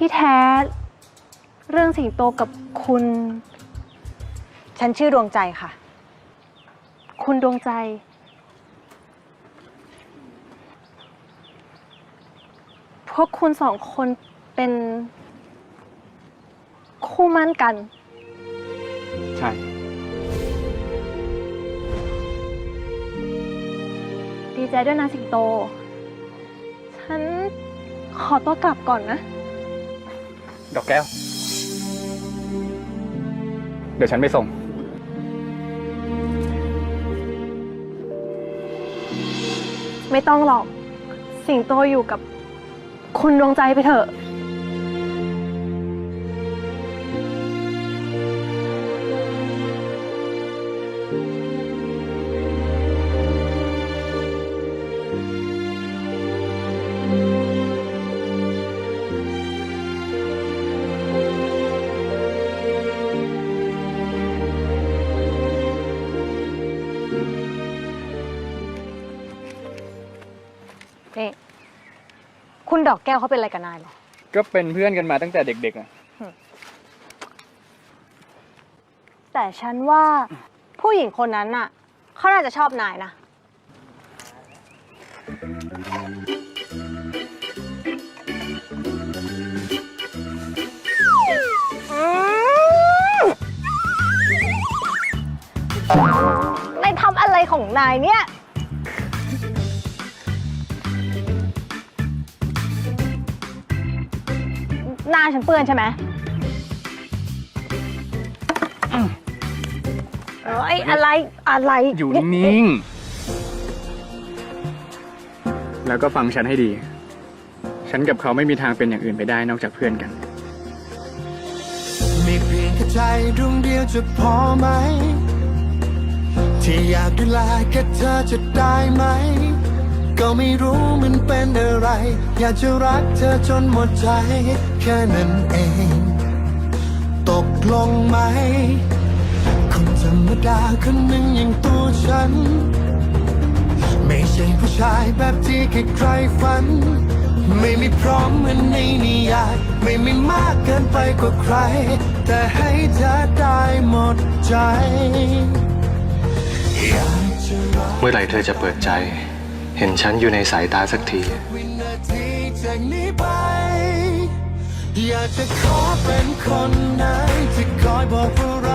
ที่แท้ เรื่องสิงโตกับคุณ ฉันชื่อดวงใจค่ะ คุณดวงใจ พวกคุณสองคนเป็นคู่มั่นกัน ใช่ ดีใจด้วยนะสิงโต ฉันขอตัวกลับก่อนนะ ดอกแก้ว เดี๋ยวฉันไปส่ง ไม่ต้องหรอก สิงโตอยู่กับคุณดวงใจไปเถอะ นี่คุณดอกแก้วเขาเป็นอะไรกับนายเหรอ ก็เป็นเพื่อนกันมาตั้งแต่เด็กๆอะ แต่ฉันว่าผู้หญิงคนนั้นน่ะเขาน่าจะชอบนายนะ นายทำอะไรของนายเนี่ย หน้าฉันเปื้อนใช่ไหมเอ้ยอะไรอะไรอยู่นิ่งๆ แล้วก็ฟังฉันให้ดี ฉันกับเขาไม่มีทางเป็นอย่างอื่นไปได้นอกจากเพื่อนกัน มีเพียงแค่ใจดวงเดียวจะพอไหม ที่อยากดูแลแค่เธอจะได้ไหม ก็ไม่รู้มันเป็นอะไร อยากจะรักเธอจนหมดใจ แค่นั้นเอง ตกลงไหม คนธรรมดาคนหนึ่งอย่างตัวฉัน ไม่ใช่ผู้ชายแบบที่ใครๆฝัน ไม่มีพร้อมเหมือนในนิยาย ไม่มีมากเกินไปกว่าใคร แต่ให้เธอได้หมดใจอยากจะรัก เมื่อไหร่เธอจะเปิดใจ เห็นฉันอยู่ในสายตาสักที วินาทีจากนี้ไป อยากจะขอเป็นคนไหนที่คอยบอกว่า